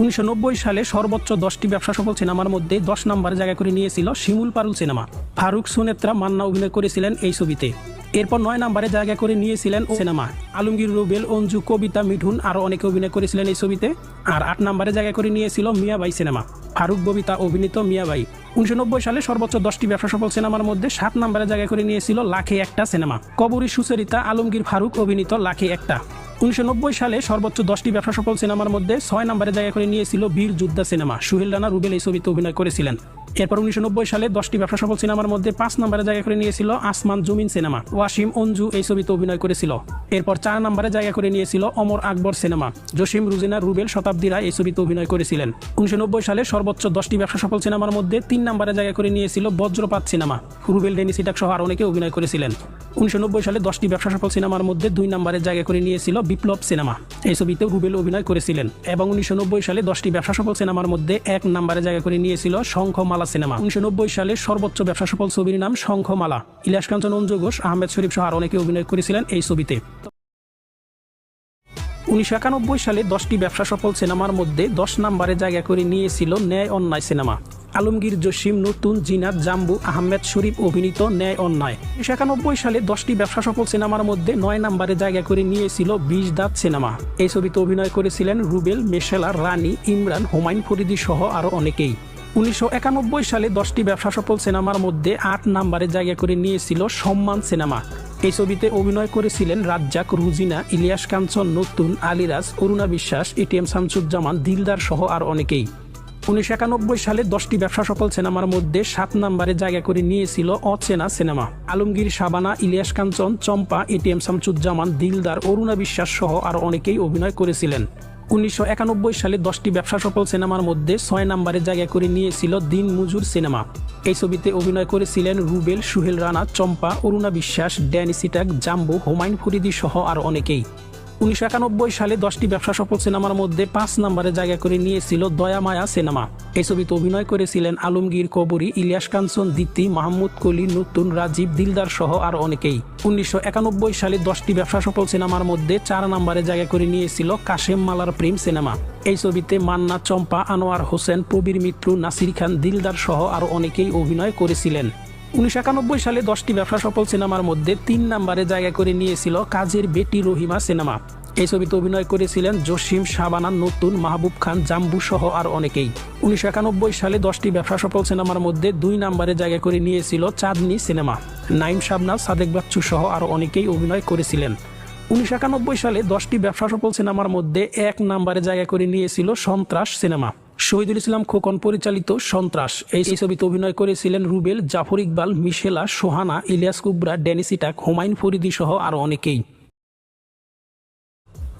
উনিশশো নব্বই সালে সর্বোচ্চ দশটি ব্যবসা সফল সিনেমার মধ্যে দশ নম্বরে জায়গা করে নিয়েছিল শিমুল পারুল সিনেমা। ফারুক সুনেত্রা মান্না অভিনয় করেছিলেন এই ছবিতে। এরপর নয় নম্বরে জায়গা করে নিয়েছিলেন ও সিনেমা। আলমগীর রুবেল, অঞ্জু, কবিতা, মিঠুন আরও অনেকে অভিনয় করেছিলেন এই ছবিতে। আর আট নম্বরে জায়গা করে নিয়েছিল মিয়াবাই সিনেমা। ফারুক, ববিতা, অভিনীত মিয়াবাই উনিশশো নব্বই সালে সর্বোচ্চ দশটি ব্যবসা সফল সিনেমার মধ্যে সাত নম্বরে জায়গা করে নিয়েছিল লাখে একটা সিনেমা। কবরী সুচরিতা, আলমগীর, ফারুক, অভিনীত লাখে একটা। উনিশশো নব্বই সালে সর্বোচ্চ দশটি ব্যবসা সফল সিনেমার মধ্যে ছয় নম্বরে জায়গা করে নিয়েছিল বীর যোদ্ধা সিনেমা। সুহেল রানা রুবেল এই ছবিতে অভিনয় করেছিলেন। এরপর উনিশশো নব্বই সালে দশটি ব্যবসা সফল সিনেমার মধ্যে পাঁচ নম্বরে জায়গা করে নিয়েছিল আসমান জমিন সিনেমা। ওয়াসিম অঞ্জু এই ছবিতে অভিনয় করেছিল। এরপর চার নম্বরে জায়গা করে নিয়েছিল অমর আকবর সিনেমা। জসিম রুজিনা, রুবেল শতাব্দীরা এই ছবিতে অভিনয় করেছিলেন। উনিশশো নব্বই সালে সর্বোচ্চ দশটি ব্যবসা সফল সিনেমার মধ্যে তিন নম্বরে জায়গা করে নিয়েছিল বজ্রপাত সিনেমা। রুবেল, ডেনি সিটাক সহ আর অনেকে অভিনয় করেছিলেন। উনিশশো নব্বই সালে দশটি ব্যবসা সফল সিনেমার মধ্যে দুই নম্বরে জায়গা করে নিয়েছিল বিপ্লব সিনেমা। এই ছবিতে রুবেল অভিনয় করেছিলেন। এবং উনিশশো নব্বই সালে দশটি ব্যবসা সফল সিনেমার মধ্যে এক নম্বরে জায়গা করে নিয়েছিল শঙ্খমালা সিনেমা। উনিশশো নব্বই সালে সর্বোচ্চ ব্যবসা সফল ছবির নাম শঙ্খমালা। ইলিয়াস কাঞ্চন অঞ্জু ঘোষ আহমেদ শরীফ সহ আর অনেকে অভিনয় করেছিলেন এই ছবিতে। উনিশশো একানব্বই সালে দশটি ব্যবসা সফল সিনেমার মধ্যে দশ নম্বরে জায়গা করে নিয়েছিল ন্যায় অন্যায় সিনেমা। আলমগীর জসিম, নতুন জিনাত, জাম্বু, আহমেদ শরীফ অভিনীত ন্যায় অন্যায়। উনিশশো একানব্বই সালে দশটি ব্যবসা সফল সিনেমার মধ্যে নয় নম্বরে জায়গা করে নিয়েছিল বিশ দাঁত সিনেমা। এই ছবিতে অভিনয় করেছিলেন রুবেল, মেশেলা, রানী, ইমরান, হুমায়ুন ফরিদি সহ আরও অনেকেই। উনিশশো একানব্বই সালে দশটি ব্যবসা সফল সিনেমার মধ্যে আট নম্বরে জায়গা করে নিয়েছিল সম্মান সিনেমা। এই ছবিতে অভিনয় করেছিলেন রাজ্জাক, রুজিনা, ইলিয়াস কাঞ্চন, নতুন আলিরাজ, অরুণা বিশ্বাস এটিএম শামসুজ্জামান, দিলদার সহ আর অনেকেই। উনিশশো একানব্বই সালে দশটি ব্যবসা সফল সিনেমার মধ্যে সাত নম্বরে জায়গা করে নিয়েছিল অচেনা সিনেমা। আলমগীর, শাবানা, ইলিয়াস কাঞ্চন, চম্পা এটিএম শামসুজ্জামান, দিলদার, অরুণা বিশ্বাস সহ আর অনেকেই অভিনয় করেছিলেন। উনিশশো একানব্বই সালে দশটি ব্যবসা সফল সিনেমার মধ্যে ছয় নম্বরে জায়গা করে নিয়েছিল দিন মজুর সিনেমা। এই ছবিতে অভিনয় করেছিলেন রুবেল, সুহেল রানা, চম্পা, অরুণা বিশ্বাস, ড্যানি সিটাক, জাম্বু, হুমায়ুন ফরিদি সহ আর অনেকেই। উনিশশো একানব্বই সালে দশটি ব্যবসা সফল সিনেমার মধ্যে পাঁচ নম্বরে জায়গা করে নিয়েছিল দয়া মায়া সিনেমা। এই ছবিতে অভিনয় করেছিলেন আলমগীর কবরী, ইলিয়াস কাঞ্চন দিতি মাহমুদ কলি, নতুন রাজীব, দিলদার সহ আর অনেকেই। উনিশশো একানব্বই সালে দশটি ব্যবসা সফল সিনেমার মধ্যে চার নম্বরে জায়গা করে নিয়েছিল কাশেম মালার প্রেম সিনেমা। এই ছবিতে মান্না চম্পা, আনোয়ার হোসেন, প্রবীর মিত্র, নাসির খান, দিলদার সহ আরও অনেকেই অভিনয় করেছিলেন। উনিশশো একানব্বই সালে দশটি ব্যবসা সফল সিনেমার মধ্যে তিন নম্বরে জায়গা করে নিয়েছিল কাজের বেটি রহিমা সিনেমা। এই ছবিতে অভিনয় করেছিলেন জসিম শাবানা, নতুন মাহবুব খান, জাম্বু সহ আর অনেকেই। উনিশশো একানব্বই সালে দশটি ব্যবসা সফল সিনেমার মধ্যে দুই নম্বরে জায়গা করে নিয়েছিল চাঁদনি সিনেমা। নাইম শাবনা সাদেক বাচ্চু সহ আর অনেকেই অভিনয় করেছিলেন। উনিশশো একানব্বই সালে দশটি ব্যবসা সফল সিনেমার মধ্যে এক নম্বরে জায়গা করে নিয়েছিল সন্ত্রাস সিনেমা। শহীদুল ইসলাম খোকন পরিচালিত সন্ত্রাস। এই ছবিতে অভিনয় করেছিলেন রুবেল, জাফর ইকবাল, মিশেলা, সোহানা, ইলিয়াস কুবরা ড্যানিসিটাক হুমায়ুন ফরিদি সহ আরও অনেকেই।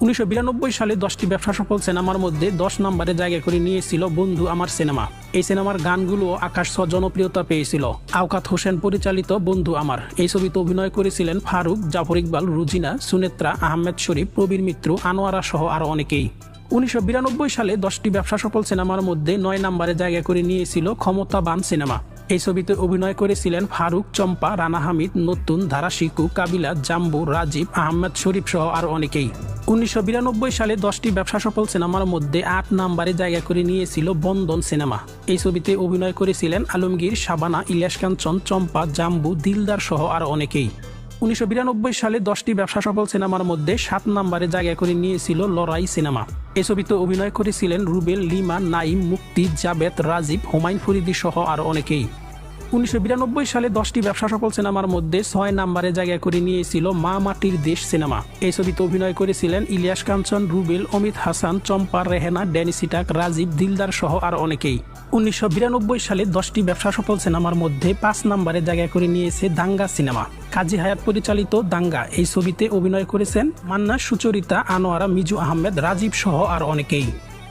উনিশশো বিরানব্বই সালে দশটি ব্যবসা সফল সিনেমার মধ্যে দশ নম্বরে জায়গা করে নিয়েছিল বন্ধু আমার সিনেমা। এই সিনেমার গানগুলো আকাশ জনপ্রিয়তা পেয়েছিল। আওকাত হোসেন পরিচালিত বন্ধু আমার। এই ছবিতে অভিনয় করেছিলেন ফারুক, জাফর ইকবাল, রুজিনা, সুনেত্রা, আহমেদ শরীফ, প্রবীর মিত্র, আনোয়ারা সহ আরও অনেকেই। উনিশশো বিরানব্বই সালে দশটি ব্যবসা সফল সিনেমার মধ্যে নয় নম্বরে জায়গা করে নিয়েছিল ক্ষমতাবান সিনেমা। এই ছবিতে অভিনয় করেছিলেন ফারুক, চম্পা, রানা হামিদ, নতুন ধারা শিকু, কাবিলা, জাম্বু, রাজীব, আহমেদ, শরীফ সহ আরও অনেকেই। উনিশশো বিরানব্বই সালে দশটি ব্যবসা সফল সিনেমার মধ্যে আট নম্বরে জায়গা করে নিয়েছিল বন্দন সিনেমা। এই ছবিতে অভিনয় করেছিলেন আলমগীর, শাবানা, ইলিয়াস কাঞ্চন, চম্পা, জাম্বু, দিলদার সহ আরও অনেকেই। উনিশশো বিরানব্বই সালে দশটি ব্যবসা সফল সিনেমার মধ্যে সাত নম্বরে জায়গা করে নিয়েছিল লড়াই সিনেমা। এ ছবিতে অভিনয় করেছিলেন রুবেল, লিমা, নাইম মুক্তি জাবেদ, রাজীব, হুমায়ুন ফরিদি সহ আরও অনেকেই। উনিশশো বিরানব্বই সালে দশটি ব্যবসা সফল সিনেমার মধ্যে ছয় নম্বরে জায়গা করে নিয়েছিল মা মাটির দেশ সিনেমা। এই ছবিতে অভিনয় করেছিলেন ইলিয়াস কাঞ্চন, রুবেল, অমিত হাসান, চম্পা, রেহেনা, ড্যানি সিটাক, রাজীব, দিলদার সহ আর অনেকেই। উনিশশো বিরানব্বই সালে দশটি ব্যবসা সফল সিনেমার মধ্যে পাঁচ নম্বরে জায়গা করে নিয়েছে দাঙ্গা সিনেমা। কাজী হায়াত পরিচালিত দাঙ্গা এই ছবিতে অভিনয় করেছেন মান্না, সুচরিতা, আনোয়ারা, মিজু আহমেদ, রাজীব সহ আর অনেকেই।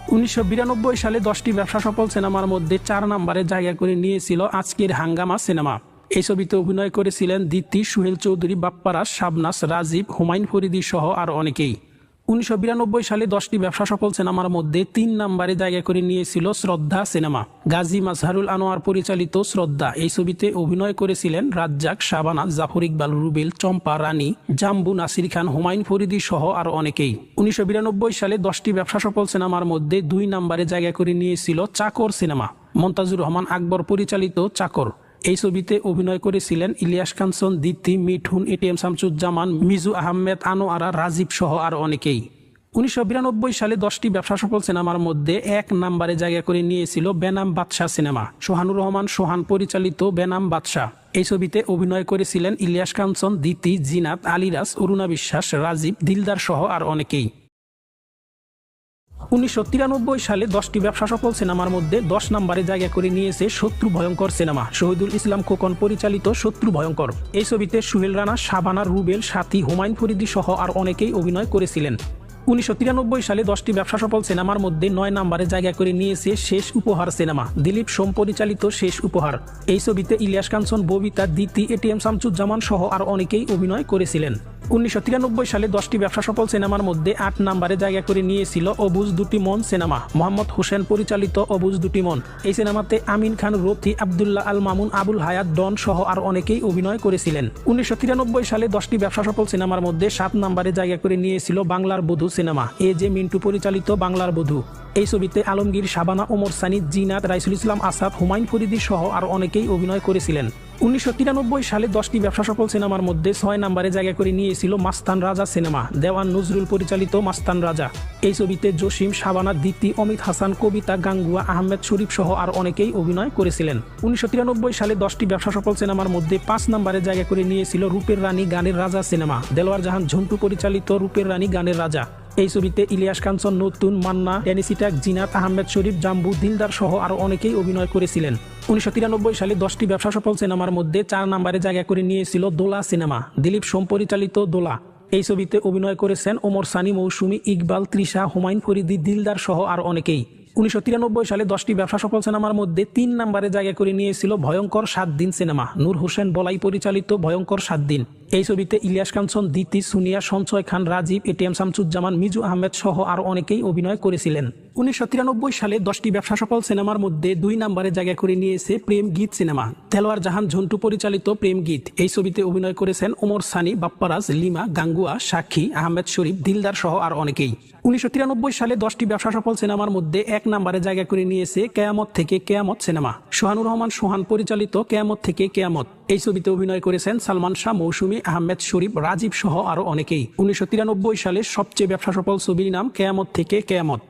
উনিশশো বিরানব্বই সালে দশটি ব্যবসা সফল সিনেমার মধ্যে চার নম্বরে জায়গা করে নিয়েছিল আজকের হাঙ্গামা সিনেমা। এই ছবিতে অভিনয় করেছিলেন দীপ্তি, সুহেল চৌধুরী বাপ্পারাস শাবনাস রাজীব, হুমায়ুন ফরিদি সহ আর অনেকেই। উনিশশো বিরানব্বই সালে দশটি ব্যবসা সফল সিনেমার মধ্যে তিন নম্বরে জায়গা করে নিয়েছিল শ্রদ্ধা সিনেমা। গাজী মাজহারুল আনোয়ার পরিচালিত শ্রদ্ধা এই ছবিতে অভিনয় করেছিলেন রাজ্জাক, শাবানা, জাফর ইকবাল, রুবেল, চম্পা, রানী, জাম্বু, নাসির খান, হুমায়ুন ফরিদি সহ আরও অনেকেই। উনিশশো বিরানব্বই সালে দশটি ব্যবসা সফল সিনেমার মধ্যে দুই নম্বরে জায়গা করে নিয়েছিল চাকর সিনেমা। মন্তাজুর রহমান আকবর পরিচালিত চাকর। এই ছবিতে অভিনয় করেছিলেন ইলিয়াস কাঞ্চন দিতি মিঠুন এটিএম শামসুজ্জামান, মিজু আহমেদ, আনোয়ারা, রাজীব সহ আর অনেকেই। উনিশশো বিরানব্বই সালে দশটি ব্যবসা সফল সিনেমার মধ্যে এক নম্বরে জায়গা করে নিয়েছিল বেনাম বাদশাহ সিনেমা। সোহানুর রহমান, সোহান পরিচালিত বেনাম বাদশাহ। এই ছবিতে অভিনয় করেছিলেন ইলিয়াস কাঞ্চন দিতি জিনাত, আলিরাজ, অরুণা বিশ্বাস, রাজীব, দিলদার সহ আর অনেকেই। উনিশশো তিরানব্বই সালে দশটি ব্যবসা সফল সিনেমার মধ্যে দশ নম্বরে জায়গা করে নিয়েছে শত্রু ভয়ঙ্কর সিনেমা, শহীদুল ইসলাম খোকন পরিচালিত শত্রু ভয়ঙ্কর। এই ছবিতে সুহেল রানা, শাবানা, রুবেল, সাথী, হুমায়ুন ফরিদি সহ আর অনেকেই অভিনয় করেছিলেন। উনিশশো তিরানব্বই সালে দশটি ব্যবসা সফল সিনেমার মধ্যে নয় নম্বরে জায়গা করে নিয়েছে শেষ উপহার সিনেমা, দিলীপ সোম পরিচালিত শেষ উপহার। এই ছবিতে ইলিয়াস কাঞ্চন, ববিতা দিতি এটিএম, শামসুজ্জামান সহ আর অনেকেই অভিনয় করেছিলেন। উনিশশো তিরানব্বই সালে দশটি ব্যবসা সফল সিনেমার মধ্যে আট নাম্বারে জায়গা করে নিয়েছিল অবুজ দুটি মন সিনেমা। মোহাম্মদ হোসেন পরিচালিত অবুজ দুটি মন। এই সিনেমাতে আমিন খান রথি আবদুল্লাহ আল মামুন, আবুল হায়াত, ডন সহ আর অনেকেই অভিনয় করেছিলেন। উনিশশো তিরানব্বই সালে দশটি ব্যবসা সফল সিনেমার মধ্যে সাত নাম্বারে জায়গা করে নিয়েছিল বাংলার বধূ সিনেমা, এ জে মিন্টু পরিচালিত বাংলার বধূ। এই ছবিতে আলমগীর, শাবানা, ওমর সানি, জিনাত, রাইসুল ইসলাম, আসাদ, হুমায়ুন ফরিদি সহ আর অনেকেই অভিনয় করেছিলেন। উনিশশো তিরানব্বই সালে দশটি ব্যবসা সফল সিনেমার মধ্যে ছয় নম্বরে জায়গা করে নিয়েছিল মাস্তান রাজা সিনেমা, দেওয়ান নজরুল পরিচালিত মাস্তান রাজা। এই ছবিতে জসিম, শাবানা দিতি অমিত হাসান, কবিতা, গাঙ্গুয়া, আহমেদ, শরীফ সহ আর অনেকেই অভিনয় করেছিলেন। উনিশশো তিরানব্বই সালে দশটি ব্যবসা সফল সিনেমার মধ্যে পাঁচ নম্বরে জায়গা করে নিয়েছিল রূপের রানী গানের রাজা সিনেমা, দেলোয়ার জাহান ঝন্টু পরিচালিত রূপের রানী গানের রাজা। এই ছবিতে ইলিয়াস কাঞ্চন নতুন মান্না ডেনিসিটাক জিনাত আহমেদ শরীফ, জাম্বু দিলদার সহ আরও অনেকেই অভিনয় করেছিলেন। উনিশশো তিরানব্বই সালে দশটি ব্যবসা সফল সিনেমার মধ্যে চার নম্বরে জায়গা করে নিয়েছিল দোলা সিনেমা, দিলীপ সোম পরিচালিত দোলা। এই ছবিতে অভিনয় করেছেন ওমর সানি, মৌসুমি ইকবাল, তৃষা হুমায়ুন ফরিদি, দিলদার সহ আর অনেকেই। উনিশশো তিরানব্বই সালে দশটি ব্যবসা সফল সিনেমার মধ্যে তিন নম্বরে জায়গা করে নিয়েছিল ভয়ঙ্কর সাত দিন সিনেমা। নূর হোসেন বলাই পরিচালিত ভয়ঙ্কর সাত দিন। এই ছবিতে ইলিয়াস কাঞ্চন দিতি সুনিয়া, সঞ্চয় খান, রাজীব এটিএম শামসুজ্জামান, মিজু আহমেদ সহ আরও অনেকেই অভিনয় করেছিলেন। উনিশশো তিরানব্বই সালে দশটি ব্যবসা সফল সিনেমার মধ্যে দুই নম্বরে জায়গা করে নিয়েছে প্রেম গীত সিনেমা। তেলোয়ার জাহান ঝন্টু পরিচালিত প্রেম গীত। এই ছবিতে অভিনয় করেছেন ওমর সানি, বাপ্পারাজ, লিমা, গাঙ্গুয়া, সাক্ষী, আহমেদ শরীফ, দিলদার সহ আর অনেকেই। উনিশশো তিরানব্বই সালে দশটি ব্যবসা সফল সিনেমার মধ্যে এক নম্বরে জায়গা করে নিয়েছে কেয়ামত থেকে কেয়ামত সিনেমা। সোহানুর রহমান সোহান পরিচালিত কেয়ামত থেকে কেয়ামত। এই ছবিতে অভিনয় করেছেন সালমান শাহ, মৌসুমী, আহমেদ শরীফ, রাজীব সহ আরও অনেকেই। উনিশশো তিরানব্বই সালে সবচেয়ে ব্যবসা সফল ছবির নাম কেয়ামত থেকে কেয়ামত।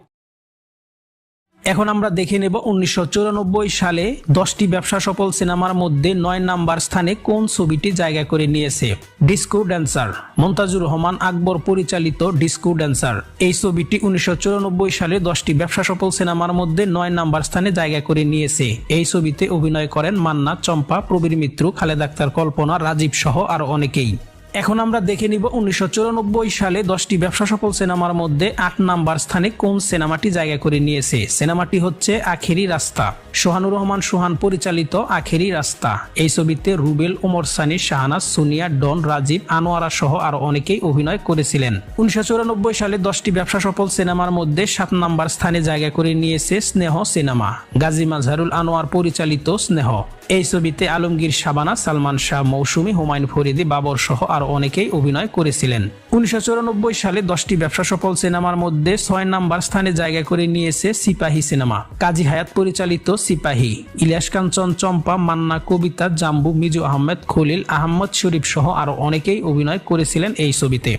এখন আমরা দেখে নেব উনিশশো চুরানব্বই সালে দশটি ব্যবসা সফল সিনেমার মধ্যে নয় নাম্বার স্থানে কোন ছবিটি জায়গা করে নিয়েছে? ডিস্কো ড্যান্সার মন্তাজুর রহমান আকবর পরিচালিত ডিস্কো ড্যান্সার। এই ছবিটি উনিশশো চুরানব্বই সালে দশটি ব্যবসা সফল সিনেমার মধ্যে নয় নাম্বার স্থানে জায়গা করে নিয়েছে। এই ছবিতে অভিনয় করেন মান্না চম্পা, প্রবীর মিত্র, খালেদ আক্তার কল্পনা, রাজীব সহ আরও অনেকেই। এখন আমরা দেখে নিব উনিশশো চুরানব্বই সালে দশটি ব্যবসা সফল সিনেমার মধ্যে আট নাম্বার স্থানে কোন সিনেমাটি জায়গা করে নিয়েছে। সিনেমাটি হচ্ছে আখেরি রাস্তা। সোহানুর রহমান সোহান পরিচালিত আখেরি রাস্তা। এই ছবিতে রুবেল, ওমর সানি শাহানাজ সুনিয়া, ডন, রাজীব, আনোয়ারা সহ আরও অনেকেই অভিনয় করেছিলেন। উনিশশো চুরানব্বই সালে দশটি ব্যবসা সফল সিনেমার মধ্যে সাত নাম্বার স্থানে জায়গা করে নিয়েছে স্নেহ সিনেমা। গাজী মাজহারুল আনোয়ার পরিচালিত স্নেহ। এই ছবিতে আলমগীর শাবানা, সালমান শাহ, মৌসুমী, হুমায়ুন ফরিদি, বাবর সহ আরও অনেকেই অভিনয় করেছিলেন। উনিশশো চুরানব্বই সালে দশটি ব্যবসা সফল সিনেমার মধ্যে ছয় নাম্বার স্থানে জায়গা করে নিয়েছে সিপাহী সিনেমা। কাজী হায়াত পরিচালিত সিপাহী ইলিয়াস কাঞ্চন চম্পা, মান্না কবিতা, জাম্বু, মিজু আহমেদ, খলিল আহমদ শরীফ সহ আরও অনেকেই অভিনয় করেছিলেন এই ছবিতে।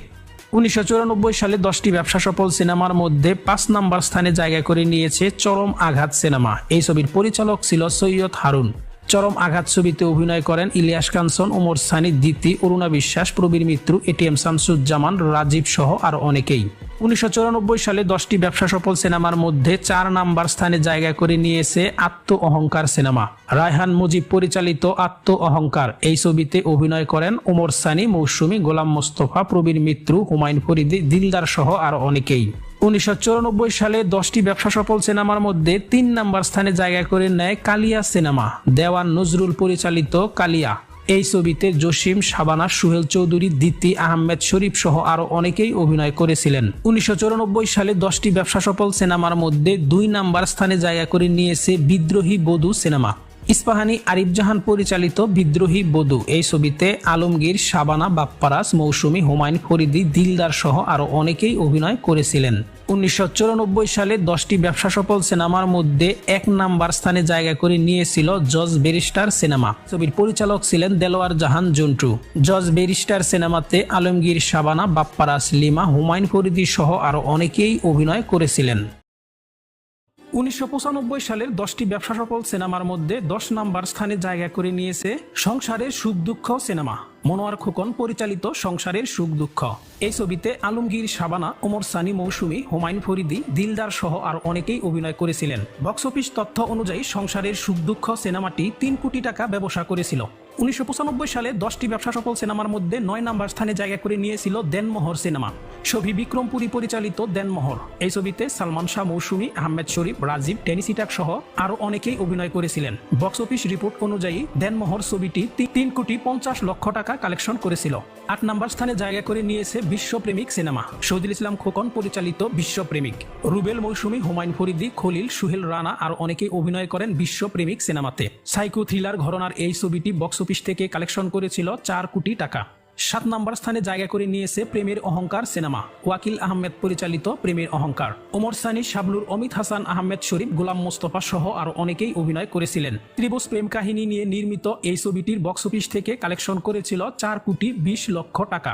উনিশশো চুরানব্বই সালে দশটি ব্যবসা সফল সিনেমার মধ্যে পাঁচ নাম্বার স্থানে জায়গা করে নিয়েছে চরম আঘাত সিনেমা। এই ছবির পরিচালক ছিল সৈয়দ হারুন। চরম আঘাত ছবিতে অভিনয় করেন ইলিয়াস কাঞ্চন, ওমর সানি দিতি অরুণা বিশ্বাস, প্রবীর মিত্র এটিএম শামসুজ্জামান, রাজীব সহ আরও অনেকেই। উনিশশো চুরানব্বই সালে দশটি ব্যবসা সফল সিনেমার মধ্যে চার নাম্বার স্থানে জায়গা করে নিয়েছে আত্ম অহংকার সিনেমা। রায়হান মুজিব পরিচালিত আত্ম অহংকার। এই ছবিতে অভিনয় করেন ওমর সানি, মৌসুমী, গোলাম মোস্তফা, প্রবীর মিত্র, হুমায়ুন ফরিদি, দিলদার সহ আরও অনেকেই। উনিশশো চুরানব্বই সালে দশটি ব্যবসা সফল সিনেমার মধ্যে তিন নাম্বার স্থানে জায়গা করে নেয় কালিয়া সিনেমা। দেওয়ান নজরুল পরিচালিত কালিয়া। এই ছবিতে জসিম, শাবানা, সুহেল চৌধুরী দিতি আহমেদ শরীফ সহ আরও অনেকেই অভিনয় করেছিলেন। উনিশশো চুরানব্বই সালে দশটি ব্যবসা সফল সিনেমার মধ্যে দুই নাম্বার স্থানে জায়গা করে নিয়েছে বিদ্রোহী বধূ সিনেমা। ইস্পাহানি আরিফ জাহান পরিচালিত বিদ্রোহী বধূ। এই ছবিতে আলমগীর, শাবানা বাপ্পারাস মৌসুমি, হুমায়ুন ফরিদি, দিলদার সহ আরও অনেকেই অভিনয় করেছিলেন। উনিশশো চুরানব্বই সালে দশটি ব্যবসা সফল সিনেমার মধ্যে এক নাম্বার স্থানে জায়গা করে নিয়েছিল জজ বেরিস্টার সিনেমা। ছবির পরিচালক ছিলেন দেলোয়ার জাহান জন্টু। জজ বেরিস্টার সিনেমাতে আলমগীর, শাবানা বাপ্পারাস লিমা, হুমায়ুন ফরিদি সহ আরও অনেকেই অভিনয় করেছিলেন। উনিশশো পঁচানব্বই সালের দশটি ব্যবসা সফল সিনেমার মধ্যে দশ নাম্বার স্থানে জায়গা করে নিয়েছে সংসারের সুখ দুঃখ সিনেমা। মনোয়ার খোকন পরিচালিত সংসারের সুখ দুঃখ। এই ছবিতে আলমগীর, শাবানা, ওমর সানি, মৌসুমী, হুমায়ুন ফরিদি, দিলদার সহ আর অনেকেই অভিনয় করেছিলেন। বক্স অফিস তথ্য অনুযায়ী সংসারের সুখ দুঃখ সিনেমাটি তিন কোটি টাকা ব্যবসা করেছিল। উনিশশো পঁচানব্বই সালে দশটি ব্যবসা সফল সিনেমার মধ্যে নয় নাম্বার স্থানে জায়গা করে নিয়েছিল দেনমোহর সিনেমা। ছবি বিক্রমপুরী পরিচালিত দেনমোহর। এই ছবিতে সালমান শাহ, মৌসুমী, আহমেদ শরীফ, রাজীব টেনিসিটাক সহ আরও অনেকেই অভিনয় করেছিলেন। বক্স অফিস রিপোর্ট অনুযায়ী দেনমোহর ছবিটি তিন কোটি পঞ্চাশ লক্ষ টাকা কালেকশন করেছিল। আট নাম্বার স্থানে জায়গা করে নিয়েছে বিশ্বপ্রেমিক সিনেমা। শহীদুল ইসলাম খোকন পরিচালিত বিশ্বপ্রেমিক। রুবেল, মৌসুমী, হুমায়ুন ফরিদি, খলিল, সুহেল রানা আর অনেকেই অভিনয় করেন বিশ্বপ্রেমিক সিনেমাতে। সাইকো থ্রিলার ঘরনার এই ছবিটি বক্স অফিস থেকে কালেকশন করেছিল চার কোটি টাকা। সাত নম্বর স্থানে জায়গা করে নিয়েছে প্রেমের অহংকার সিনেমা। ওয়াকিল আহমেদ পরিচালিত প্রেমের অহংকার। ওমর সানি, শাবলুর, অমিত হাসান, আহমেদ শরীফ, গোলাম মোস্তফা সহ আরও অনেকেই অভিনয় করেছিলেন। ত্রিভুজ প্রেম কাহিনী নিয়ে নির্মিত এই ছবিটির বক্স অফিস থেকে কালেকশন করেছিল চার কোটি বিশ লক্ষ টাকা।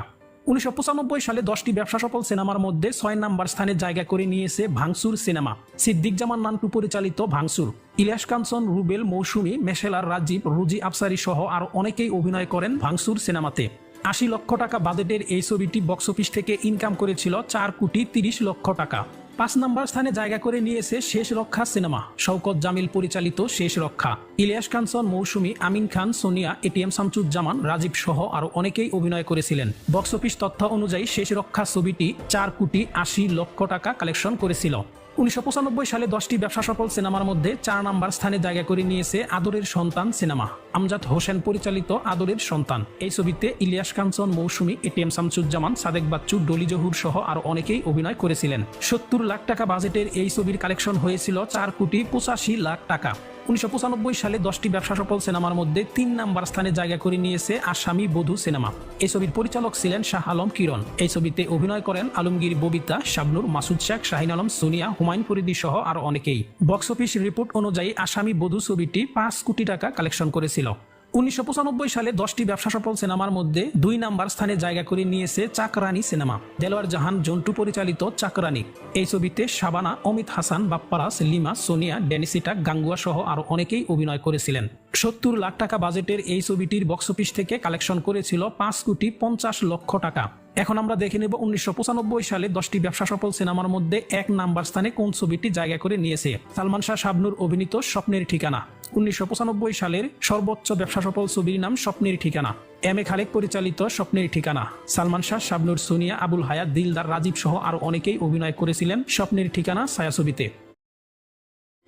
উনিশশো পঁচানব্বই সালে দশটি ব্যবসা সফল সিনেমার মধ্যে ছয় নাম্বার স্থানে জায়গা করে নিয়েছে ভাংসুর সিনেমা। সিদ্দিক জামান নান্টু পরিচালিত ভাংসুর ইলিয়াস কাঞ্চন, রুবেল, মৌসুমী, মেশেলার রাজীব, রুজি আফসারি সহ আরও অনেকেই অভিনয় করেন ভাংসুর সিনেমাতে। আশি লক্ষ টাকা বাজেটের এই ছবিটি বক্স অফিস থেকে ইনকাম করেছিল চার কোটি তিরিশ লক্ষ টাকা। পাঁচ নম্বর স্থানে জায়গা করে নিয়েছে শেষ রক্ষা সিনেমা। শওকত জামিল পরিচালিত শেষ রক্ষা। ইলিয়াস কাঞ্চন মৌসুমী, আমিন খান, সোনিয়া এটিএম শামসুজ্জামান, রাজীব সহ আরও অনেকেই অভিনয় করেছিলেন। বক্স অফিস তথ্য অনুযায়ী শেষ রক্ষা ছবিটি চার কোটি আশি লক্ষ টাকা কালেকশন করেছিল। উনিশশো পঁচানব্বই সালে দশটি ব্যবসা সফল সিনেমার মধ্যে চার নাম্বার স্থানে জায়গা করে নিয়েছে আদরের সন্তান সিনেমা। আমজাদ হোসেন পরিচালিত আদরের সন্তান। এই ছবিতে ইলিয়াস কাঞ্চন মৌসুমী এটিএম শামসুজ্জামান, সাদেক বাচ্চু, ডলি জহুর সহ আরও অনেকেই অভিনয় করেছিলেন। সত্তর লাখ টাকা বাজেটের এই ছবির কালেকশন হয়েছিল চার কোটি পঁচাশি লাখ টাকা। উনিশশো পঁচানব্বই সালে দশটি ব্যবসা সফল সিনেমার মধ্যে তিন নাম্বার স্থানে জায়গা করে নিয়েছে আসামি বধু সিনেমা। এই ছবির পরিচালক ছিলেন শাহ আলম কিরণ। এই ছবিতে অভিনয় করেন আলমগীর, ববিতা, শাবনুর, মাসুদ শেখ, শাহিন আলম, সোনিয়া, হুমায়ুন ফরিদি সহ আরও অনেকেই। বক্স অফিস রিপোর্ট অনুযায়ী আসামি বধু ছবিটি পাঁচ কোটি টাকা কালেকশন করেছিল। উনিশশো পঁচানব্বই সালে দশটি ব্যবসা সফল সিনেমার মধ্যে দুই নাম্বার স্থানে জায়গা করে নিয়েছে চাকরানি সিনেমা। দেলোয়ার জাহান, জন্টু পরিচালিত চাকরানি। এই ছবিতে শাবানা, অমিত হাসান বাপ্পারাস লিমা সোনিয়া ডেনিসিটা গাঙ্গুয়া সহ আরও অনেকেই অভিনয় করেছিলেন। সত্তর লাখ টাকা বাজেটের এই ছবিটির বক্স অফিস থেকে কালেকশন করেছিল পাঁচ কোটি পঞ্চাশ লক্ষ টাকা। এখন আমরা দেখে নেব উনিশশো পঁচানব্বই সালে দশটি ব্যবসা সফল সিনেমার মধ্যে এক নাম্বার স্থানে কোন ছবিটি জায়গা করে নিয়েছে। সালমান শাহ শাবনুর অভিনীত স্বপ্নের ঠিকানা। উনিশশো পঁচানব্বই সালের সর্বোচ্চ ব্যবসা সফল ছবির নাম স্বপ্নের ঠিকানা। এম এ খালেক পরিচালিত স্বপ্নের ঠিকানা। সালমান শাহ শাবনুর, সোনিয়া, আবুল হায়াত দিলদার রাজীব সহ আরও অনেকেই অভিনয় করেছিলেন স্বপ্নের ঠিকানা ছায়াছবিতে।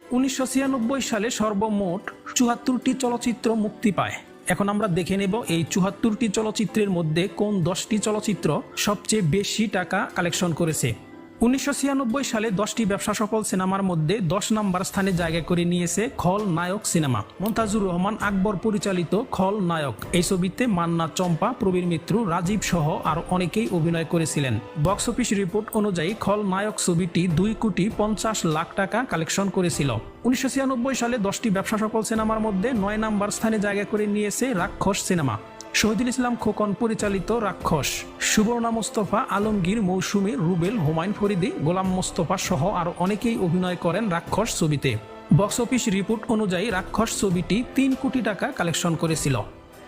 উনিশশো ছিয়ানব্বই সালে সর্বমোট চুয়াত্তরটি চলচ্চিত্র মুক্তি পায়। এখন আমরা দেখে নেব এই চুহাত্তরটি চলচ্চিত্রের মধ্যে কোন দশটি চলচ্চিত্র সবচেয়ে বেশি টাকা কালেকশন করেছে। উনিশশো ছিয়ানব্বই সালে দশটি ব্যবসা সফল সিনেমার মধ্যে দশ নম্বর স্থানে জায়গা করে নিয়েছে খল নায়ক সিনেমা। মন্তাজুর রহমান আকবর পরিচালিত খল নায়ক। এই ছবিতে মান্না চম্পা, প্রবীর মিত্র, রাজীব সহ আর অনেকেই অভিনয় করেছিলেন। বক্স অফিস রিপোর্ট অনুযায়ী খল নায়ক ছবিটি দুই কোটি পঞ্চাশ লাখ টাকা কালেকশন করেছিল। উনিশশো ছিয়ানব্বই সালে দশটি ব্যবসা সফল সিনেমার মধ্যে নয় নাম্বার স্থানে জায়গা করে নিয়েছে রাক্ষস সিনেমা। শহীদুল ইসলাম খোকন পরিচালিত রাক্ষস সুবর্ণা মোস্তফা আলমগীর, মৌসুমী, রুবেল, হুমায়ুন ফরিদি, গোলাম মোস্তফা সহ আরও অনেকেই অভিনয় করেন রাক্ষস ছবিতে। বক্স অফিস রিপোর্ট অনুযায়ী রাক্ষস ছবিটি তিন কোটি টাকা কালেকশন করেছিল।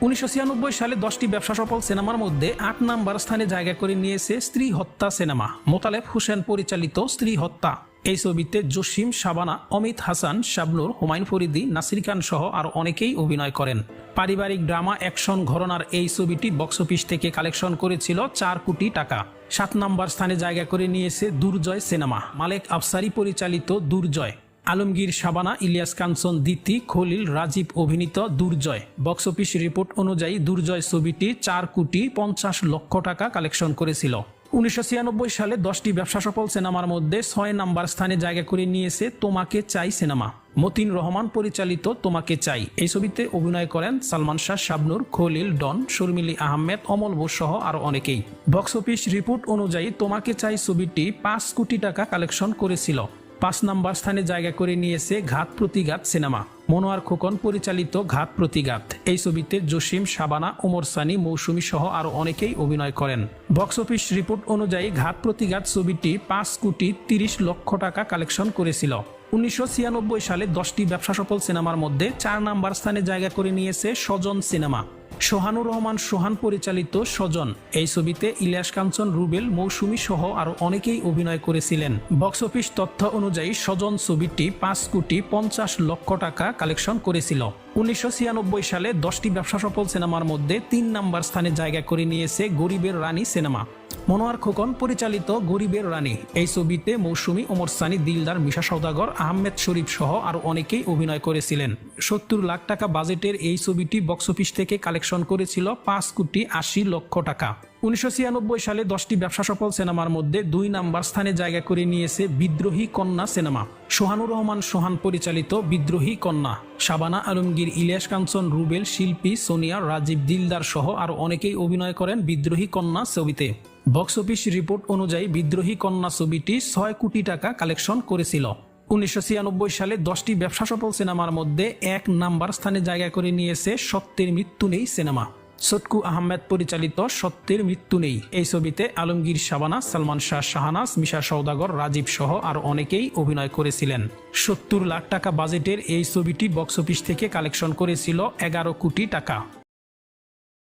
উনিশশো ছিয়ানব্বই সালে দশটি ব্যবসা সফল সিনেমার মধ্যে আট নাম্বার স্থানে জায়গা করে নিয়েছে স্ত্রী হত্যা সিনেমা। মোতালেব হোসেন পরিচালিত স্ত্রী হত্যা। এই ছবিতে জসিম শাবানা, অমিত হাসান, শাবনুর, হুমায়ুন ফরিদি, নাসির খান সহ আর অনেকেই অভিনয় করেন। পারিবারিক ড্রামা অ্যাকশন ঘরনার এই ছবিটি বক্স অফিস থেকে কালেকশন করেছিল চার কোটি টাকা। সাত নম্বর স্থানে জায়গা করে নিয়েছে দুর্জয় সিনেমা। মালেক আফসারি পরিচালিত দুর্জয়। আলমগীর শাবানা, ইলিয়াস কাঞ্চন দিতি খলিল, রাজীব অভিনীত দুর্জয়। বক্স অফিস রিপোর্ট অনুযায়ী দুর্জয় ছবিটি চার কোটি পঞ্চাশ লক্ষ টাকা কালেকশন করেছিল। উনিশশো ছিয়ানব্বই সালে দশটি ব্যবসা সফল সিনেমার মধ্যে ছয় নাম্বার স্থানে জায়গা করে নিয়েছে তোমাকে চাই সিনেমা। মতিন রহমান পরিচালিত তোমাকে চাই। এই ছবিতে অভিনয় করেন সালমান শাহ, শাবনুর, খলিল, ডন, শর্মিলি আহমেদ, অমল বোস সহ আরও অনেকেই। বক্স অফিস রিপোর্ট অনুযায়ী তোমাকে চাই ছবিটি পাঁচ কোটি টাকা কালেকশন করেছিল। পাঁচ নাম্বার স্থানে জায়গা করে নিয়েছে ঘাত প্রতিঘাত সিনেমা। মনোয়ার খোকন পরিচালিত ঘাত প্রতিঘাত। এই ছবিতে জসিম সাবানা ওমর সানি, মৌসুমী সহ আরও অনেকেই অভিনয় করেন। বক্স অফিস রিপোর্ট অনুযায়ী ঘাত প্রতিঘাত ছবিটি পাঁচ কোটি তিরিশ লক্ষ টাকা কালেকশন করেছিল। উনিশশো ছিয়ানব্বই সালে দশটি ব্যবসা সফল সিনেমার মধ্যে চার নাম্বার স্থানে জায়গা করে নিয়েছে স্বজন সিনেমা। সোহানুর রহমান সোহান পরিচালিত স্বজন। এই ছবিতে ইলিয়াস কাঞ্চন, রুবেল, মৌসুমী সহ আরও অনেকেই অভিনয় করেছিলেন। বক্স অফিস তথ্য অনুযায়ী স্বজন ছবিটি পাঁচ কোটি পঞ্চাশ লক্ষ টাকা কালেকশন করেছিল। উনিশশো ছিয়ানব্বই সালে দশটি ব্যবসা সফল সিনেমার মধ্যে তিন নাম্বার স্থানে জায়গা করে নিয়েছে গরিবের রানী সিনেমা। মনোয়ার খোকন পরিচালিত গরিবের রানী। এই ছবিতে মৌসুমী ওমর সানি, দিলদার মিশা সৌদাগর আহমেদ শরীফ সহ আরও অনেকেই অভিনয় করেছিলেন। সত্তর লাখ টাকা বাজেটের এই ছবিটি বক্স অফিস থেকে কালেকশন করেছিল পাঁচ কোটি আশি লক্ষ টাকা। উনিশশো ছিয়ানব্বই সালে দশটি ব্যবসা সফল সিনেমার মধ্যে দুই নাম্বার স্থানে জায়গা করে নিয়েছে বিদ্রোহী কন্যা সিনেমা। সোহানুর রহমান সোহান পরিচালিত বিদ্রোহী কন্যা। শাবানা আলমগীর, ইলিয়াস কাঞ্চন, রুবেল শিল্পী, সোনিয়া, রাজীব দিলদার সহ আরও অনেকেই অভিনয় করেন বিদ্রোহী কন্যা ছবিতে। বক্স অফিস রিপোর্ট অনুযায়ী বিদ্রোহী কন্যা ছবিটি ছয় কোটি টাকা কালেকশন করেছিল। উনিশশো ছিয়ানব্বই সালে দশটি ব্যবসা সফল সিনেমার মধ্যে এক নাম্বার স্থানে জায়গা করে নিয়েছে সত্যের মৃত্যু নেই সিনেমা। সটকু আহমেদ পরিচালিত সত্যের মৃত্যু নেই। এই ছবিতে আলমগীর শাবানা, সালমান শাহ শাহানাস মিশা সৌদাগর রাজীব সহ আর অনেকেই অভিনয় করেছিলেন। সত্তর লাখ টাকা বাজেটের এই ছবিটি বক্স অফিস থেকে কালেকশন করেছিল এগারো কোটি টাকা।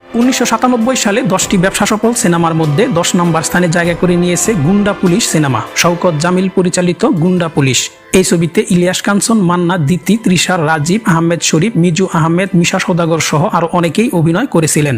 উনিশশো সাতানব্বই সালে দশটি ব্যবসা সফল সিনেমার মধ্যে দশ নম্বর স্থানে জায়গা করে নিয়েছে গুন্ডা পুলিশ সিনেমা। শওকত জামিল পরিচালিত গুন্ডা পুলিশ। এই ছবিতে ইলিয়াস কাঞ্চন, মান্না দিতি তৃষার রাজীব আহমেদ শরীফ, মিজু আহমেদ, মিশা সৌদাগর সহ আরও অনেকেই অভিনয় করেছিলেন।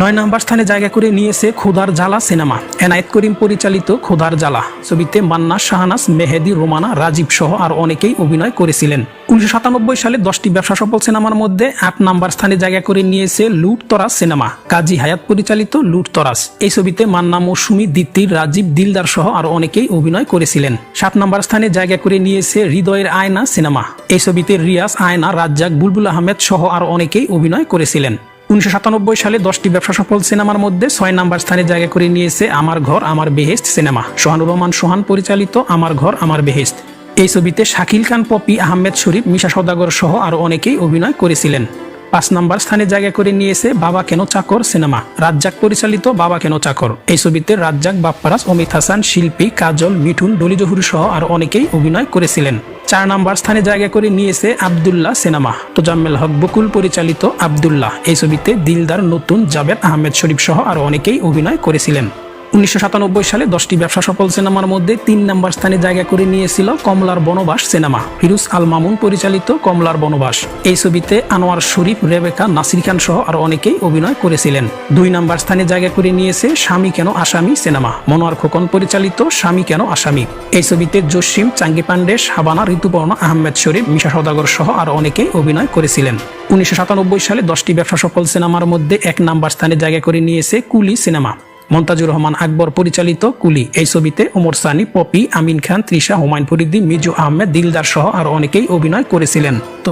নয় নম্বর স্থানে জায়গা করে নিয়েছে খোদার জ্বালা সিনেমা। এনায়েত করিম পরিচালিত খোদার জ্বালা ছবিতে মান্না শাহানাস মেহেদি, রোমানা, রাজীব সহ আর অনেকেই অভিনয় করেছিলেন। উনিশশো সাতানব্বই সালে দশটি ব্যবসা সফল সিনেমার মধ্যে আট নাম্বার স্থানে জায়গা করে নিয়েছে লুট তরাস সিনেমা, কাজী হায়াত পরিচালিত লুট তরাস এই ছবিতে মান্না, মৌসুমী দিত্তির রাজীব, দিলদার সহ আরও অনেকেই অভিনয় করেছিলেন। সাত নাম্বার স্থানে জায়গা করে নিয়েছে হৃদয়ের আয়না সিনেমা। এই ছবিতে রিয়াজ, আয়না, রাজ্জাক, বুলবুল আহমেদ সহ আর অনেকেই অভিনয় করেছিলেন। উনিশশো সাতানব্বই সালে দশটি ব্যবসা সফল সিনেমার মধ্যে ছয় নাম্বার স্থানে জায়গা করে নিয়েছে আমার ঘর, আমার বেহেস্ত সিনেমা। সোহানুর রহমান সোহান পরিচালিত আমার ঘর, আমার বেহেস্ত এই ছবিতে শাকিল খান, পপি আহমেদ শরীফ, মিশা সৌদাগর সহ আরও অনেকেই অভিনয় করেছিলেন। পাঁচ নাম্বার স্থানে জায়গা করে নিয়েছে বাবা কেন চাকর সিনেমা। রাজ্জাক পরিচালিত বাবা কেন চাকর। এই ছবিতে রাজ্জাক, বাপ্পারাজ, অমিত হাসান, শিল্পী, কাজল, মিঠুন, ডলি জহুর সহ আরও অনেকেই অভিনয় করেছিলেন। চার নাম্বার স্থানে জায়গা করে নিয়েছে আবদুল্লাহ সিনেমা। তোজাম্মেল হক বকুল পরিচালিত আবদুল্লাহ। এই ছবিতে দিলদার নতুন জাবেদ আহমেদ শরীফ সহ আরও অনেকেই অভিনয় করেছিলেন। উনিশশো সাতানব্বই সালে দশটি ব্যবসা সফল সিনেমার মধ্যে তিন নম্বর স্থানে জায়গা করে নিয়েছিল কমলার বনবাস সিনেমা। ফিরুজ আল মামুন পরিচালিত কমলার বনবাস। এই ছবিতে আনোয়ার শরীফ, রেবেকা, নাসির খান সহ আরও অনেকেই অভিনয় করেছিলেন। দুই নম্বর স্থানে জায়গা করে নিয়েছে স্বামী কেন আসামি সিনেমা। মনোয়ার খোকন পরিচালিত স্বামী কেন আসামি। এই ছবিতে জসিম, চাঙ্গি পান্ডে শাবানা, ঋতুপর্ণা, আহমেদ শরীফ, মিশা সদাগর সহ আরও অনেকেই অভিনয় করেছিলেন। উনিশশো সাতানব্বই সালে দশটি ব্যবসা সফল সিনেমার মধ্যে এক নাম্বার স্থানে জায়গা করে নিয়েছে কুলি সিনেমা। মন্তাজুর রহমান আকবর পরিচালিত কুলি। এই ছবিতে ওমর সানি, পপি, আমিন খান, তৃষা, হুমায়ুন ফরিদ্দি মিজু আহমেদ, দিলদার সহ আর অনেকেই অভিনয় করেছিলেন। তো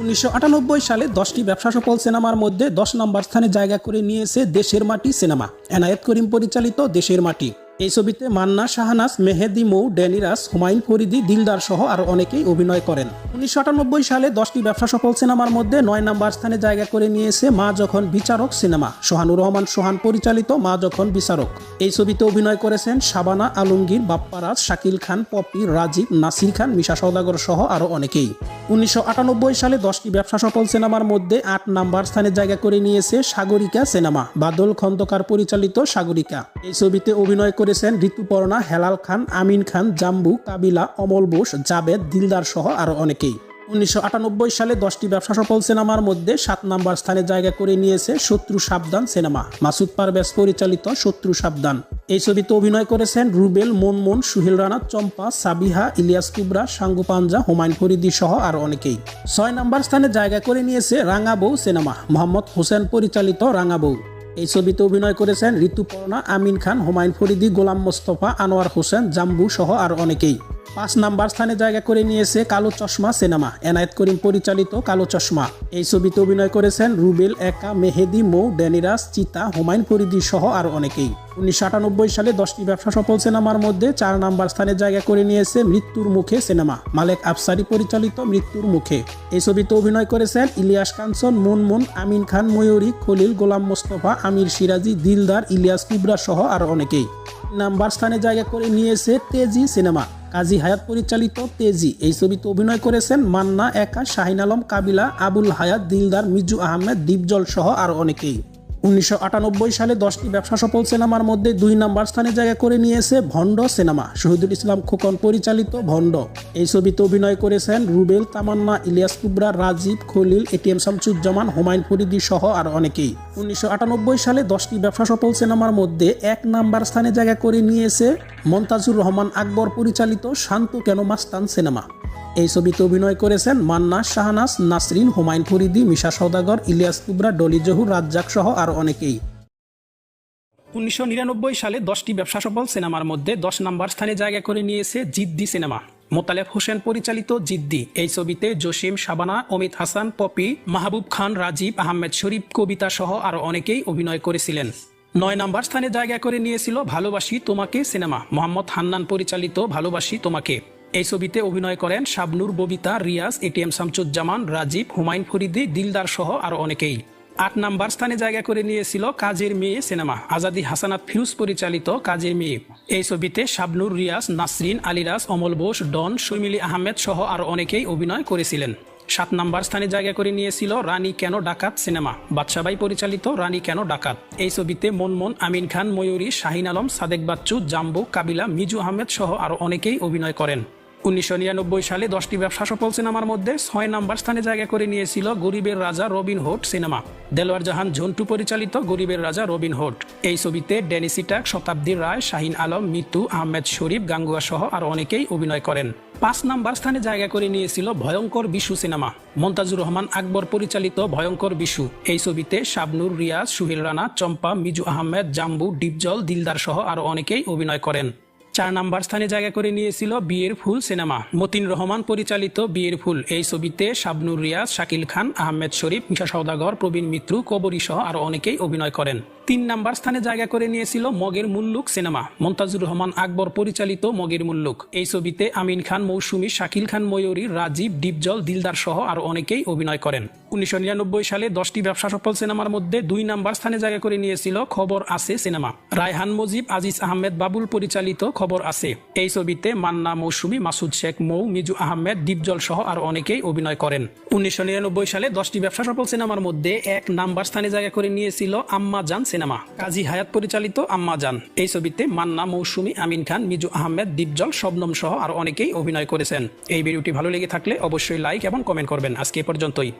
উনিশশো আটানব্বই সালে দশটি ব্যবসা সফল সিনেমার মধ্যে দশ নম্বর স্থানে জায়গা করে নিয়েছে দেশের মাটি সিনেমা। এনায়েত করিম পরিচালিত দেশের মাটি। এই ছবিতে মান্না শাহানাস মেহেদি, মৌ ড্যানিরাস হুমায়ুন ফরিদি, দিলদার সহ আরও অনেকেই অভিনয় করেন। উনিশশো আটানব্বই সালে দশটি ব্যবসা সফল সিনেমার মধ্যে নয় নম্বর স্থানে জায়গা করে নিয়েছে মা যখন বিচারক সিনেমা। সোহানুর রহমান সোহান পরিচালিত মা যখন বিচারক। এই ছবিতে অভিনয় করেছেন শাবানা আলমগীর বাপ্পারাজ শাকিল খান, পপি, রাজীব, নাসির খান, মিশা সৌদাগর সহ আরও অনেকেই। উনিশশো আটানব্বই সালে দশটি ব্যবসা সফল সিনেমার মধ্যে আট নাম্বার স্থানে জায়গা করে নিয়েছে সাগরিকা সিনেমা। বাদল খন্দকার পরিচালিত সাগরিকা। এই ছবিতে অভিনয় করেছেন ঋতুপর্ণা হেলাল খান, আমিন খান, জাম্বু, কাবিলা, অমল বোস, জাবেদ, দিলদার সহ আরও অনেকেই। উনিশশো আটানব্বই সালে দশটি ব্যবসা সফল সিনেমার মধ্যে সাত নাম্বার স্থানে জায়গা করে নিয়েছে শত্রু সাবধান সিনেমা। মাসুদ পারভেজ পরিচালিত শত্রু সাবধান। এই ছবিতে অভিনয় করেছেন রুবেল মনমন সুহেল রানা, চম্পা, সাবিহা, ইলিয়াস কুবরা, সাঙ্গু পাঞ্জা, হুমায়ুন ফরিদি সহ আরও অনেকেই। ছয় নম্বর স্থানে জায়গা করে নিয়েছে রাঙাবৌ সিনেমা। মোহাম্মদ হোসেন পরিচালিত রাঙা বউ এই ছবিতে অভিনয় করেছেন ঋতুপর্ণা, আমিন খান, হুমায়ুন ফরিদি, গোলাম মোস্তফা, আনোয়ার হোসেন, জাম্বু সহ আর অনেকেই। পাঁচ নাম্বার স্থানে জায়গা করে নিয়েছে কালো চশমা সিনেমা। এনায়েত করিম পরিচালিত কালো চশমা। এই ছবিতে অভিনয় করেছেন রুবেল, একা, মেহেদি, মৌ ড্যানিরাস চিতা, হুমায়ুন ফরিদি সহ আরও অনেকেই। উনিশশো আটানব্বই সালে দশটি ব্যবসা সফল সিনেমার মধ্যে চার নাম্বার স্থানে জায়গা করে নিয়েছে মৃত্যুর মুখে সিনেমা। মালেক আফসারি পরিচালিত মৃত্যুর মুখে। এই ছবিতে অভিনয় করেছেন ইলিয়াস কাঞ্চন, মুনমুন, আমিন খান, ময়ূরী, খলিল, গোলাম মোস্তফা, আমির সিরাজি, দিলদার, ইলিয়াস কুবরা সহ আরও অনেকেই। নাম্বার স্থানে জায়গা করে নিয়েছে তেজি সিনেমা। কাজী হায়াত পরিচালিত তেজি এই ছবিতে অভিনয় করেছেন মান্না, একা, শাহিন আলম, কাবিলা, আবুল হায়াত, দিলদার, মিজু আহমেদ, দীপজল সহ আরও অনেকেই। উনিশশো আটানব্বই সালে দশটি ব্যবসা সফল সিনেমার মধ্যে দুই নাম্বার স্থানে জায়গা করে নিয়েছে ভণ্ড সিনেমা। শহীদুল ইসলাম খোকন পরিচালিত ভণ্ড। এই ছবিতে অভিনয় করেছেন রুবেল, তামান্না, ইলিয়াস কুবরা, রাজীব, খলিল এটিএম শামসুজ্জামান, হুমায়ুন ফরিদি সহ আর অনেকেই। উনিশশো আটানব্বই সালে দশটি ব্যবসা সফল সিনেমার মধ্যে এক নাম্বার স্থানে জায়গা করে নিয়েছে মন্তাজুর রহমান আকবর পরিচালিত শান্ত কেন মাস্তান সিনেমা। এই ছবিতে অভিনয় করেছেন মান্না শাহনাস নাসরিন, হুমায়ুন ফরিদি, মিশা সৌদাগর ইলিয়াস কুবরা, ডলি জহুর, রাজ্জাক সহ আরও অনেকেই। উনিশশো নিরানব্বই সালে দশটি ব্যবসা সফল সিনেমার মধ্যে দশ নম্বর স্থানে জায়গা করে নিয়েছে জিদ্দি সিনেমা। মোতালেব হোসেন পরিচালিত জিদ্দি। এই ছবিতে জসিম শাবানা, অমিত হাসান, পপি, মাহবুব খান, রাজীব, আহমেদ শরীফ, কবিতা সহ আরও অনেকেই অভিনয় করেছিলেন। নয় নাম্বার স্থানে জায়গা করে নিয়েছিল ভালোবাসি তোমাকে সিনেমা। মোহাম্মদ হান্নান পরিচালিত ভালোবাসি তোমাকে। এই ছবিতে অভিনয় করেন শাবনুর, ববিতা, রিয়াজ এটিএম শামসুজ্জামান, রাজীব, হুমায়ুন ফরিদি, দিলদার সহ আরও অনেকেই। আট নাম্বার স্থানে জায়গা করে নিয়েছিল কাজের মেয়ে সিনেমা, আজাদি হাসানাত ফিউজ পরিচালিত কাজের মেয়ে। এই ছবিতে শাবনুর, রিয়াজ, নাসরিন, আলিরাজ, অমল বোস, ডন শৈমিলি আহমেদ সহ আরও অনেকেই অভিনয় করেছিলেন। সাত নাম্বার স্থানে জায়গা করে নিয়েছিল রানী কেন ডাকাত সিনেমা। বাদশাবাই পরিচালিত রানী কেন ডাকাত। এই ছবিতে মনমন আমিন খান, ময়ূরী, শাহিন আলম, সাদেক বাচ্চু, জাম্বু, কাবিলা, মিজু আহমেদ সহ আরও অনেকেই অভিনয় করেন। উনিশশো নিরানব্বই সালে দশটি ব্যবসা সফল সিনেমার মধ্যে ছয় নাম্বার স্থানে জায়গা করে নিয়েছিল গরিবের রাজা Robin Hood cinema. Delwar Jahan Jhontu পরিচালিত গরিবের রাজা রবিন হোড এই ছবিতে ড্যানি সিটাক, শতাব্দী রায়, শাহিন আলম, মিতু, আহমেদ শরীফ, গাঙ্গুয়া সহ আর অনেকেই অভিনয় করেন। পাঁচ নাম্বার স্থানে জায়গা করে নিয়েছিল ভয়ঙ্কর বিশু সিনেমা। মন্তাজুর রহমান আকবর পরিচালিত ভয়ঙ্কর বিশু। এই ছবিতে শাবনুর, রিয়াজ, সুহিল রানা, চম্পা, মিজু আহমেদ, জাম্বু, ডিপজল, দিলদার সহ আরও অনেকেই অভিনয় করেন। চার নাম্বার স্থানে জায়গা করে নিয়েছিল বিয়ের ফুল সিনেমা। মতিন রহমান পরিচালিত বিয়ের ফুল। এই ছবিতে শাবনুর রিয়াজ, শাকিল খান, আহমেদ শরীফ মিশা সৌদাগর প্রবীণ মিত্র, কবরী সহ আরও অনেকেই অভিনয় করেন। তিন নাম্বার স্থানে জায়গা করে নিয়েছিল মগের মুল্লুক সিনেমা। মন্তাজুর রহমান আকবর পরিচালিত মগের মুল্লুক। এই ছবিতে আমিন খান, মৌসুমী, শাকিল খান, ময়ূরী, রাজীব, ডিপজল, দিলদার সহ আরও অনেকেই অভিনয় করেন। উনিশশো নিরানব্বই সালে দশটি ব্যবসা সফল সিনেমার মধ্যে দুই নাম্বার স্থানে জায়গা করে নিয়েছিল খবর আছে সিনেমা। রায়হান মজিব, আজিজ আহমেদ বাবুল পরিচালিত খবর আছে। এই ছবিতে মান্না, মৌসুমী, মাসুদ শেখ, মৌ, মিজু আহমেদ, ডিপজল সহ আর অনেকেই অভিনয় করেন। উনিশশো নিরানব্বই সালে দশটি ব্যবসা সফল সিনেমার মধ্যে এক নাম্বার স্থানে জায়গা করে নিয়েছিল আম্মা জান সিনেমা। কাজী হায়াত পরিচালিত আম্মা জান। এই ছবিতে মান্না, মৌসুমী, আমিন খান, মিজু আহমেদ, দীপজল, শবনম সহ আরও অনেকেই অভিনয় করেছেন। এই ভিডিওটি ভালো লেগে থাকলে অবশ্যই লাইক এবং কমেন্ট করবেন। আজকে পর্যন্তই।